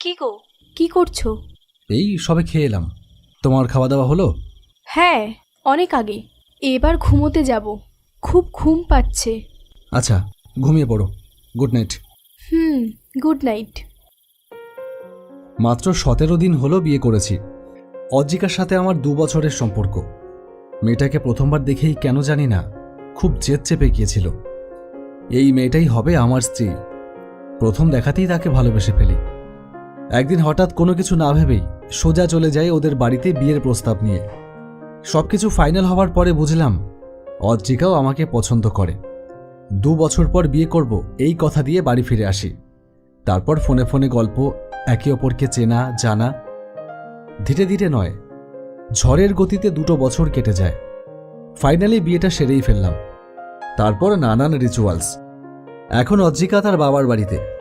কি গো? কি করছ? এই সবে খেয়ে এলাম। তোমার খাওয়া দাওয়া হলো? হ্যাঁ অনেক আগে। এবার ঘুমোতে যাব। খুব ঘুম পাচ্ছে। আচ্ছা ঘুমিয়ে পড়ো। Good night. হুম গুড নাইট। মাত্র সতেরো দিন হলো বিয়ে করেছি। অজিকার সাথে আমার দু বছরের সম্পর্ক। মেয়েটাকে প্রথমবার দেখেই কেন জানি না খুব জেদ চেপে গিয়েছিল। এই মেয়েটাই হবে আমার স্ত্রী। প্রথম দেখাতেই তাকে ভালোবেসে ফেলি। একদিন হঠাৎ কোনো কিছু না ভেবেই সোজা চলে যাই ওদের বাড়িতে বিয়ের প্রস্তাব নিয়ে। সবকিছু ফাইনাল হওয়ার পরে বুঝলাম অজ্জিকাও আমাকে পছন্দ করে। দু বছর পর বিয়ে করব এই কথা দিয়ে বাড়ি ফিরে আসি। তারপর ফোনে ফোনে গল্প, একে অপরকে চেনা, জানা। ধীরে ধীরে নয়, ঝড়ের গতিতে দুটো বছর কেটে যায়। ফাইনালি বিয়েটা সেরেই ফেললাম। তারপর নানান রিচুয়ালস এখন অজ্জিকা তার বাবার বাড়িতে।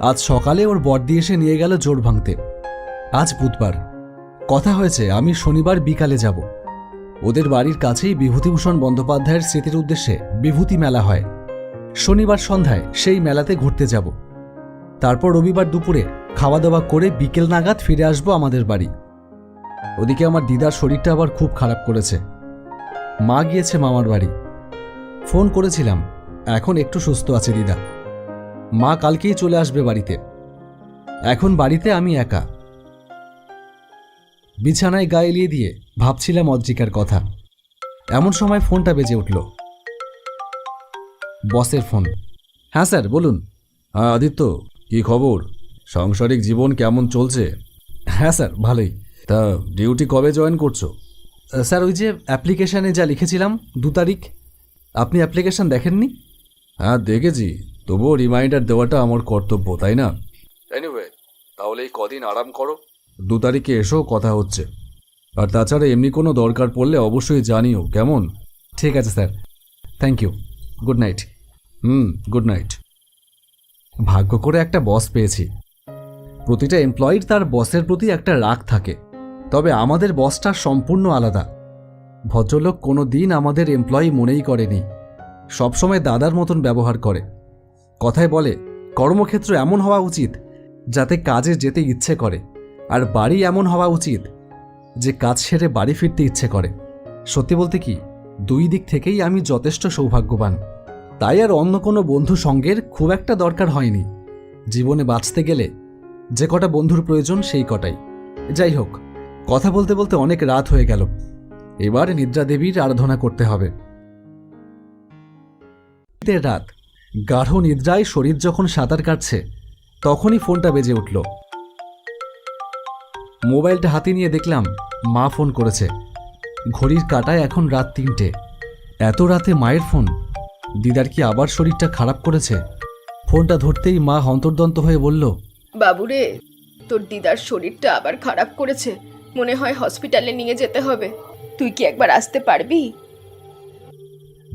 আজ সকালে ওর বর্দি এসে নিয়ে গেল জোর ভাঙতে। আজ বুধবার। কথা হয়েছে, আমি শনিবার বিকালে যাব। ওদের বাড়ির কাছেই বিভূতিভূষণ বন্দ্যোপাধ্যায়ের স্মৃতির উদ্দেশ্যে বিভূতি মেলা হয়। শনিবার সন্ধ্যায় সেই মেলাতে ঘুরতে যাব। তারপর রবিবার দুপুরে খাওয়া দাওয়া করে বিকেল নাগাদ ফিরে আসব আমাদের বাড়ি। ওদিকে আমার দিদার শরীরটা আবার খুব খারাপ করেছে। মা গিয়েছে মামার বাড়ি। ফোন করেছিলাম, এখন একটু সুস্থ আছে দিদা। মা কালকেই চলে আসবে বাড়িতে। এখন বাড়িতে আমি একা। বিছানায় গায়ে এলিয়ে দিয়ে ভাবছিলাম অজ্জিকার কথা। এমন সময় ফোনটা বেজে উঠল। বসের ফোন। হ্যাঁ স্যার বলুন। হ্যাঁ আদিত্য কি খবর? সাংসারিক জীবন কেমন চলছে? হ্যাঁ স্যার ভালোই। তা ডিউটি কবে জয়েন করছ? স্যার ওই যে অ্যাপ্লিকেশানে যা লিখেছিলাম দু তারিখ। আপনি অ্যাপ্লিকেশন দেখেননি? হ্যাঁ দেখেছি। তবুও রিমাইন্ডার দেওয়াটা আমার কর্তব্য তাই না? এনিওয়ে তাহলে এই কদিন আরাম করো। দু তারিখে এসো কথা হচ্ছে। আর তাছাড়া এমনি কোনো দরকার পড়লে অবশ্যই জানিও কেমন? ঠিক আছে sir. Thank you good night hmm good night ভাগ্য করে একটা বস পেয়েছি। প্রতিটা এমপ্লয়ির তার বসের প্রতি একটা রাগ থাকে। তবে আমাদের বসটা সম্পূর্ণ আলাদা। ভদ্রলোক কোনো দিন আমাদের এমপ্লয়ি মনেই করেনি। সবসময় দাদার মতন ব্যবহার করে। কথায় বলে, কর্মক্ষেত্র এমন হওয়া উচিত যাতে কাজে যেতে ইচ্ছে করে, আর বাড়ি এমন হওয়া উচিত যে কাজ সেরে বাড়ি ফিরতে ইচ্ছে করে। সত্যি বলতে কি, দুই দিক থেকেই আমি যথেষ্ট সৌভাগ্যবান। তাই আর অন্য কোনো বন্ধু সঙ্গের খুব একটা দরকার হয়নি। জীবনে বাঁচতে গেলে যে কটা বন্ধুর প্রয়োজন সেই কটাই। যাই হোক, কথা বলতে বলতে অনেক রাত হয়ে গেল। এবার নিদ্রা দেবীর আরাধনা করতে হবে। রাত গাঢ় নিদ্রায় শরীর যখন সাঁতার কাটছে তখনই ফোনটা বেজে উঠল। মোবাইলটা হাতে নিয়ে দেখলাম মা ফোন করেছে। ঘড়ির কাটায় এখন রাত তিনটে। এত রাতে মায়ের ফোন? দিদার কি আবার শরীরটা খারাপ করেছে? ফোনটা ধরতেই মা হন্তর্দন্ত হয়ে বলল বাবুরে তোর দিদার শরীরটা আবার খারাপ করেছে। মনে হয় হসপিটালে নিয়ে যেতে হবে। তুই কি একবার আসতে পারবি?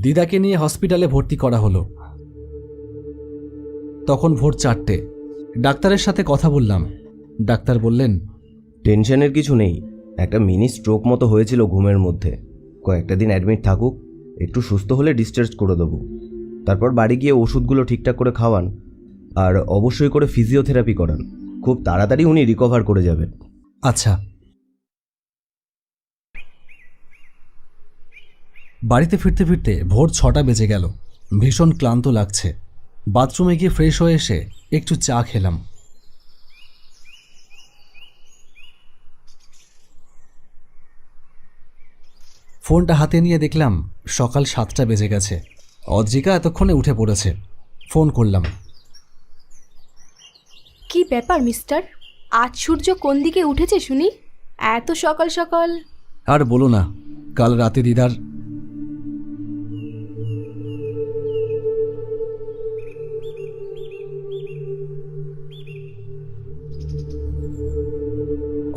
দিদাকে নিয়ে হসপিটালে ভর্তি করা হলো। তখন ভোর চারটে। ডাক্তারের সাথে কথা বললাম। ডাক্তার বললেন টেনশনের কিছু নেই একটা মিনি স্ট্রোক মতো হয়েছিল ঘুমের মধ্যে। কয়েকটা দিন অ্যাডমিট থাকুক একটু সুস্থ হলে ডিসচার্জ করে দেবো। তারপর বাড়ি গিয়ে ওষুধগুলো ঠিকঠাক করে খাওয়ান আর অবশ্যই করে ফিজিওথেরাপি করান। খুব তাড়াতাড়ি উনি রিকভার করে যাবেন। আচ্ছা। বাড়িতে ফিরতে ফিরতে ভোর ছটা বেজে গেল। ভীষণ ক্লান্ত লাগছে। বাথরুমে গিয়ে ফ্রেশ হয়ে এসে একটু চা খেলাম। ফোনটা হাতে নিয়ে দেখলাম সকাল সাতটা বেজে গেছে। অদ্রিকা এতক্ষণে উঠে পড়েছে। ফোন করলাম। কি ব্যাপার মিস্টার? আজ সূর্য কোন দিকে উঠেছে শুনি? এত সকাল সকাল। আর বলো না কাল রাতে দিদার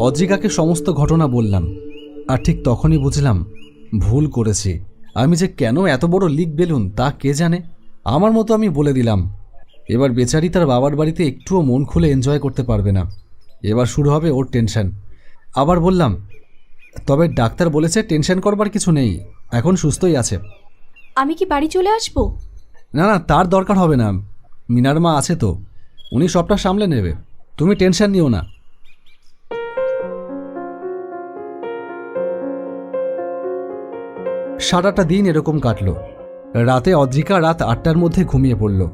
অদ্রিকাকে সমস্ত ঘটনা বললাম আর ঠিক তখনই বুঝলাম ভুল করেছি। আমি যে কেন এত বড় লিক বেলুন তা কে জানে? আমার মতো আমি বলে দিলাম। এবার বেচারি তার বাবার বাড়িতে একটুও মন খুলে এনজয় করতে পারবে না। এবার শুরু হবে ওর টেনশন আবার বললাম তবে ডাক্তার বলেছে টেনশন করবার কিছু নেই এখন সুস্থই আছে। আমি কি বাড়ি চলে আসব? না না তার দরকার হবে না। মিনার মা আছে তো উনি সবটা সামলে নেবে। তুমি টেনশন নিও না। সারাটা দিন এরকম কাটলো। রাতে অদ্রিকা রাত আটটার মধ্যে ঘুমিয়ে পড়ল।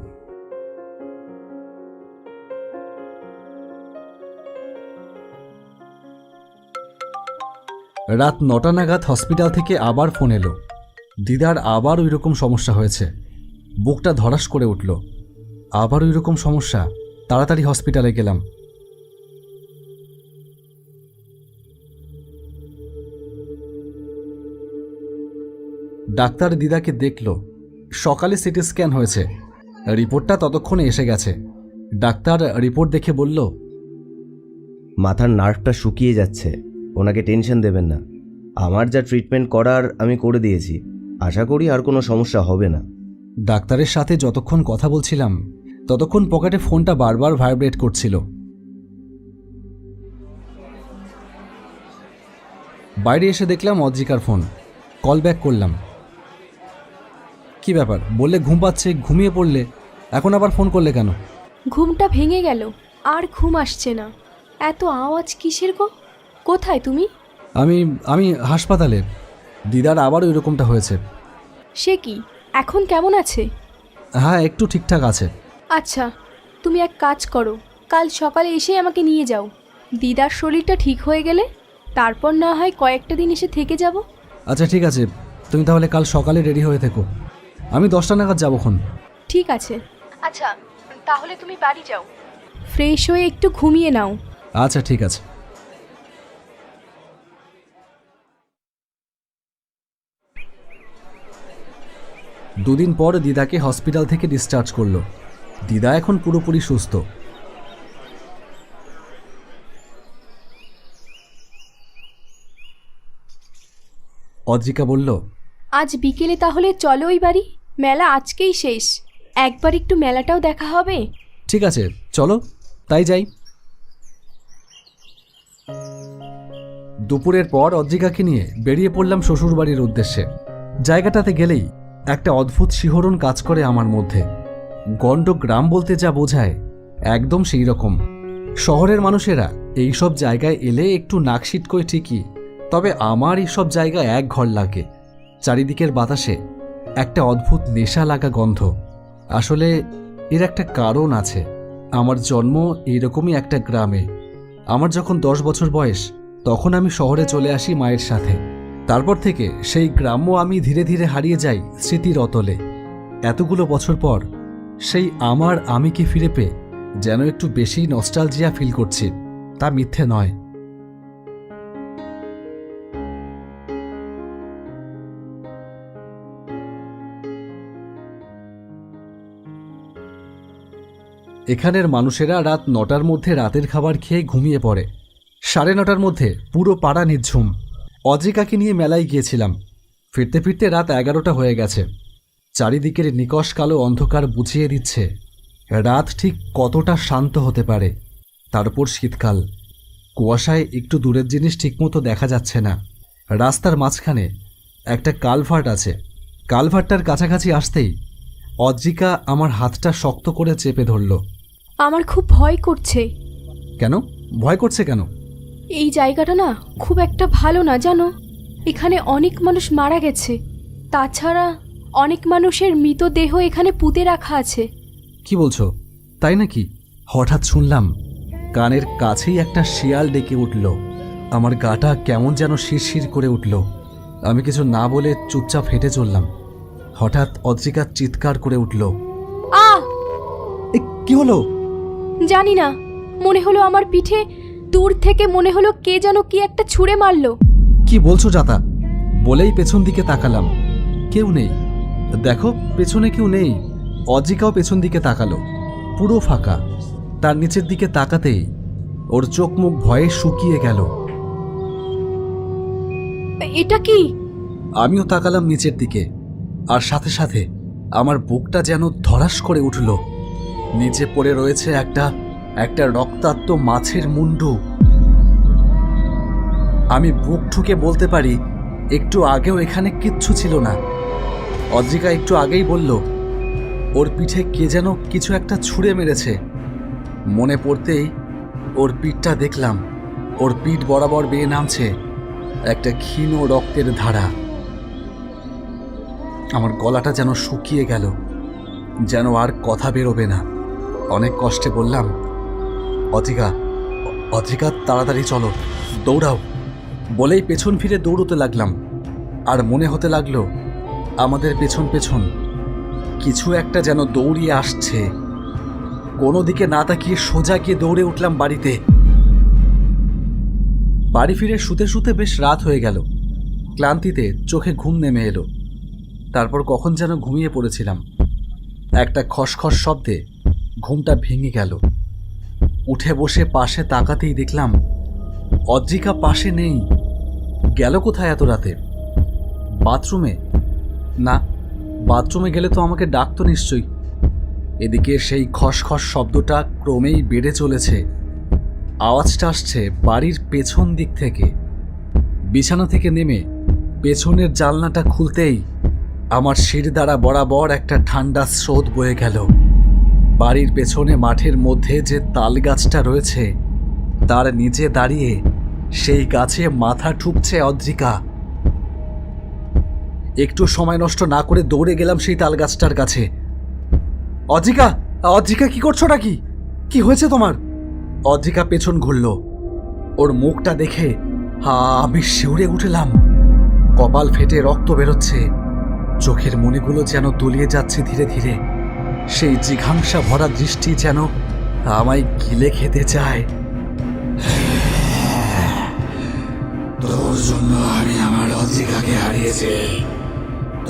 রাত নটা নাগাদ হসপিটাল থেকে আবার ফোন এলো। দিদার আবার ওই রকম সমস্যা হয়েছে। বুকটা ধরাস করে উঠল। আবার ওই রকম সমস্যা। তাড়াতাড়ি হসপিটালে গেলাম। ডাক্তার দিদাকে দেখল। সকালে সিটি স্ক্যান হয়েছে। রিপোর্টটা ততক্ষণে এসে গেছে। ডাক্তার রিপোর্ট দেখে বলল মাথার নার্ভটা শুকিয়ে যাচ্ছে। ওনাকে টেনশন দেবেন না। আমার যা ট্রিটমেন্ট করার আমি করে দিয়েছি। আশা করি আর কোনো সমস্যা হবে না। ডাক্তারের সাথে যতক্ষণ কথা বলছিলাম ততক্ষণ পকেটে ফোনটা বারবার ভাইব্রেট করছিল। বাইরে এসে দেখলাম অজিকার ফোন। কল ব্যাক করলাম। কি ব্যাপার? বললে ঘুম পাচ্ছে ঘুমিয়ে পড়লে। এখন আবার ফোন করলে কেন? ঘুমটা ভেঙে গেল আর ঘুম আসছে না। এত আওয়াজ কিসের গো? কোথায় তুমি? আমি আমি হাসপাতালে। দিদার আবার ওই রকমটা হয়েছে। সে কি? এখন কেমন আছে? হ্যাঁ একটু ঠিকঠাক আছে। আচ্ছা তুমি এক কাজ করো কাল সকালে এসে আমাকে নিয়ে যাও। দিদার শরীরটা ঠিক হয়ে গেলে তারপর না হয় কয়েকটা দিন এসে থেকে যাব। আচ্ছা ঠিক আছে। তুমি তাহলে কাল সকালে রেডি হয়ে থেকো। আমি দশটা নাগাদ যাবোক্ষণ ঠিক আছে। আচ্ছা তাহলে তুমি বাড়ি যাও। ফ্রেশ হয়ে একটু ঘুমিয়ে নাও। আচ্ছা ঠিক আছে। দুদিন পর দিদাকে হসপিটাল থেকে ডিসচার্জ করল। দিদা এখন পুরোপুরি সুস্থ। অদ্রিকা বলল আজ বিকেলে তাহলে চলো ওই বাড়ি? মেলা আজকেই শেষ। একবার একটু মেলাটাও দেখা হবে? ঠিক আছে, চলো, তাই যাই। দুপুরের পর অদ্রিকাকে নিয়ে বেরিয়ে পড়লাম শ্বশুরবাড়ির উদ্দেশ্যে। জায়গাটাতে গেলেই একটা অদ্ভুত শিহরণ কাজ করে আমার মধ্যে। গণ্ড গ্রাম বলতে যা বোঝায়, একদম সেই রকম। শহরের মানুষেরা এইসব জায়গায় এলে একটু নাকশিট করে ঠিকই, তবে আমার এইসব জায়গায় এক ঘর লাগে। চারিদিকের বাতাসে একটা অদ্ভুত নেশা লাগা গন্ধ। আসলে এর একটা কারণ আছে। আমার জন্ম এইরকমই একটা গ্রামে। আমার যখন দশ বছর বয়স, তখন আমি শহরে চলে আসি মায়ের সাথে। তারপর থেকে সেই গ্রাম্য আমি ধীরে ধীরে হারিয়ে যাই স্মৃতির অতলে। এতগুলো বছর পর, সেই আমার আমিকে ফিরে পেয়ে যেন একটু বেশি নস্টালজিয়া ফিল করছি, তা মিথ্যে নয়। এখানের মানুষেরা রাত নটার মধ্যে রাতের খাবার খেয়ে ঘুমিয়ে পড়ে। সাড়ে নটার মধ্যে পুরো পাড়া নিঝুম। অদ্রিকাকে নিয়ে মেলায় গিয়েছিলাম। ফিরতে ফিরতে রাত এগারোটা হয়ে গেছে। চারিদিকের নিকশ কালো অন্ধকার বুঝিয়ে দিচ্ছে, রাত ঠিক কতটা শান্ত হতে পারে। তারপর শীতকাল। কুয়াশায় একটু দূরের জিনিস ঠিকমতো দেখা যাচ্ছে না। রাস্তার মাঝখানে একটা কালভার্ট আছে। কালভার্টটার কাছাকাছি আসতেই অদ্রিকা আমার হাতটা শক্ত করে চেপে ধরল। আমার খুব ভয় করছে। কেন? ভয় করছে কেন? এই জায়গাটা না খুব একটা ভালো না জানো? এখানে অনেক মানুষ মারা গেছে। তাছাড়া অনেক মানুষের মৃতদেহ এখানে পুঁতে রাখা আছে। কি বলছো? তাই নাকি? হঠাৎ শুনলাম কানের কাছেই একটা শিয়াল ডেকে উঠল। আমার গাটা কেমন যেন শিরশির করে উঠল। আমি কিছু না বলে চুপচাপ হেঁটে চললাম। হঠাৎ অদ্রিকা চিৎকার করে উঠল। আ কি হলো? জানি না। মনে হলো আমার পিঠে দূর থেকে মনে হলো কে যেন কি একটা ছুঁড়ে মারলো। কি বলছো জাতা? বলেই পেছন দিকে তাকালাম। কেউ নেই। দেখো পেছনে কেউ নেই। অজিকাও পেছন দিকে তাকালো। পুরো ফাঁকা। তার নিচের দিকে তাকাতেই ওর চোখ মুখ ভয়ে শুকিয়ে গেল। এটা কি? আমিও তাকালাম নিচের দিকে। আর সাথে সাথে আমার বুকটা যেন ধরাস করে উঠল। নিচে পড়ে রয়েছে একটা একটা রক্তাক্ত মাছের মুন্ডু। আমি বুক ঠুকে বলতে পারি, একটু আগেও এখানে কিচ্ছু ছিল না। অদ্রিকা একটু আগেই বলল, ওর পিঠে কে যেন কিছু একটা ছুঁড়ে মেরেছে। মনে পড়তেই ওর পিঠটা দেখলাম, ওর পিঠ বরাবর বেয়ে নামছে, একটা ক্ষীণ রক্তের ধারা। আমার গলাটা যেন শুকিয়ে গেল, যেন আর কথা বেরোবে না। অনেক কষ্টে বললাম, অধিকা অতিকা তাড়াতাড়ি চলো, দৌড়াও। বলেই পেছন ফিরে দৌড়তে লাগলাম। আর মনে হতে লাগল, আমাদের পেছন পেছন কিছু একটা যেন দৌড়িয়ে আসছে। কোনো দিকে না তাকিয়ে সোজা গিয়ে দৌড়ে উঠলাম বাড়িতে। বাড়ি ফিরে শুতে শুতে বেশ রাত হয়ে গেল। ক্লান্তিতে চোখে ঘুম নেমে এলো। তারপর কখন যেন ঘুমিয়ে পড়েছিলাম। একটা খসখস শব্দে ঘুমটা ভেঙে গেল। উঠে বসে পাশে তাকাতেই দেখলাম, অদ্রিকা পাশে নেই। গেল কোথায় এত রাতে? বাথরুমে? না, বাথরুমে গেলে তো আমাকে ডাকতো নিশ্চয়ই। এদিকে সেই খসখস শব্দটা ক্রমেই বেড়ে চলেছে। আওয়াজটা আসছে বাড়ির পেছন দিক থেকে। বিছানা থেকে নেমে পেছনের জানলাটা খুলতেই আমার শির দ্বারা বরাবর একটা ঠান্ডা স্রোত বয়ে গেল। বাড়ির পেছনে মাঠের মধ্যে যে তাল গাছটা রয়েছে, তার নিচে দাঁড়িয়ে সেই গাছে মাথা ঠুকছে অদ্রিকা। একটু সময় নষ্ট না করে দৌড়ে গেলাম সেই তাল গাছটার কাছে। অদ্রিকা অদ্রিকা, কি করছ নাকি কি হয়েছে তোমার? অদ্রিকা পেছন ঘুরল। ওর মুখটা দেখে, হা, আমি শিউরে উঠলাম। কপাল ফেটে রক্ত বেরোচ্ছে। চোখের মনিগুলো যেন তলিয়ে যাচ্ছে ধীরে ধীরে। সেই জিঘাংসা ভরা দৃষ্টি যেন আমায় গিলে খেতে চায়। তোর জন্য আমি আমার অধিকাকে হারিয়েছি।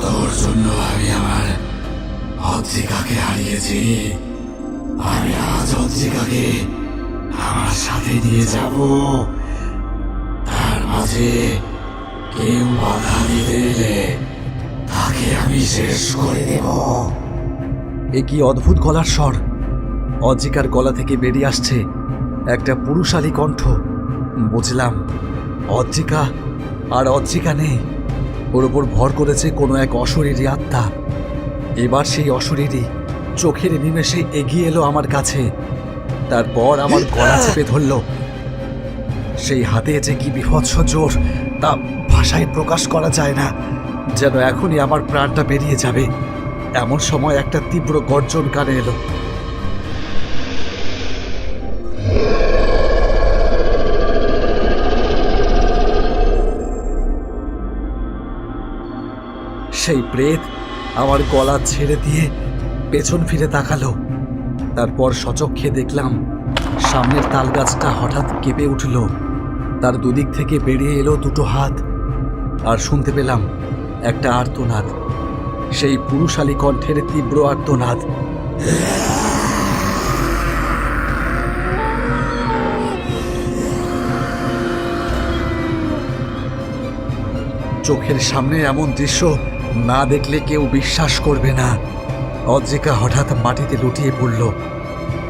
তোর জন্য আমি আমার অধিকাকে হারিয়েছি। আমি আজ অধিকাকে আমার সাথে নিয়ে যাব। তার মাঝে কেউ বাধা দিতে তাকে আমি শেষ করে দেব। এ কি অদ্ভুত গলার স্বর? অজিকার গলা থেকে বেরিয়ে আসছে একটা পুরুষালী কণ্ঠ। বুঝলাম অজ্জিকা আর অজ্জিকা নেই। ওর ওপর ভর করেছে কোনো এক অশরীরী আত্মা। এবার সেই অশরীরী চোখের নিমেষে এগিয়ে এলো আমার কাছে। তারপর আমার গলা চেপে ধরল। সেই হাতে যে কি বিভৎস জোর, তা ভাষায় প্রকাশ করা যায় না, যেন এখনই আমার প্রাণটা বেরিয়ে যাবে। এমন সময় একটা তীব্র গর্জন কানে এলো। সেই প্রেত আমার গলা ছেড়ে দিয়ে পেছন ফিরে তাকালো। তারপর সচক্ষে দেখলাম, সামনের তাল গাছটা হঠাৎ কেঁপে উঠল। তার দুদিক থেকে বেরিয়ে এলো দুটো হাত। আর শুনতে পেলাম, একটা আর্তনাদ। সেই পুরুষালী কণ্ঠের তীব্র আর্তনাদ। চোখের সামনে এমন দৃশ্য না দেখলে কেউ বিশ্বাস করবে না। অজ্জিকা হঠাৎ মাটিতে লুটিয়ে পড়ল।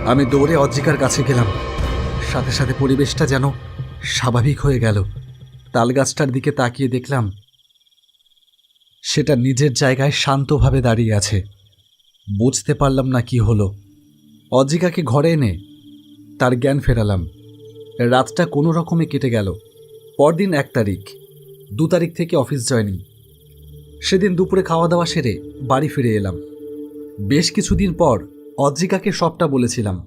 আমি দৌড়ে অজ্জিকার কাছে গেলাম। সাথে সাথে পরিবেশটা যেন স্বাভাবিক হয়ে গেল। তালগাছটার দিকে তাকিয়ে দেখলাম সেটা নিজের জায়গায় শান্তভাবে দাঁড়িয়ে আছে। বুঝতে পারলাম না কি হলো। অজিকাকে ঘরে এনে তার জ্ঞান ফেরালাম। রাতটা কোনো রকমে কেটে গেল। পরদিন এক তারিখ। দু তারিখ থেকে অফিস জয়নিং সেদিন দুপুরে খাওয়া দাওয়া সেরে বাড়ি ফিরে এলাম। বেশ কিছুদিন পর অজ্জিকাকে সবটা বলেছিলাম।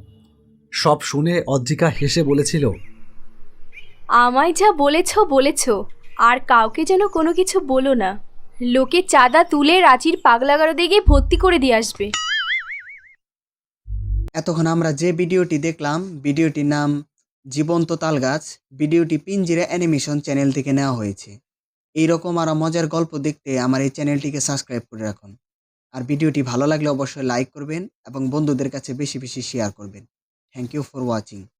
সব শুনে অজ্জিকা হেসে বলেছিল, আমায় যা বলেছ বলেছ। আর কাউকে যেন কোনো কিছু বলো না। লোকে চাঁদা তুলে রাঁচির পাগলাগারো দিকে ভর্তি করে দিয়ে আসবে। এতক্ষণ আমরা যে ভিডিওটি দেখলাম, ভিডিওটির নাম জীবন্ত তালগাছ, ভিডিওটি পিঞ্জিরা অ্যানিমেশন চ্যানেল থেকে নেওয়া হয়েছে। এই রকম আরও মজার গল্প দেখতে আমার এই চ্যানেলটিকে সাবস্ক্রাইব করে রাখুন। আর ভিডিওটি ভালো লাগলে অবশ্যই লাইক করবেন এবং বন্ধুদের কাছে বেশি বেশি শেয়ার করবেন। Thank you for watching.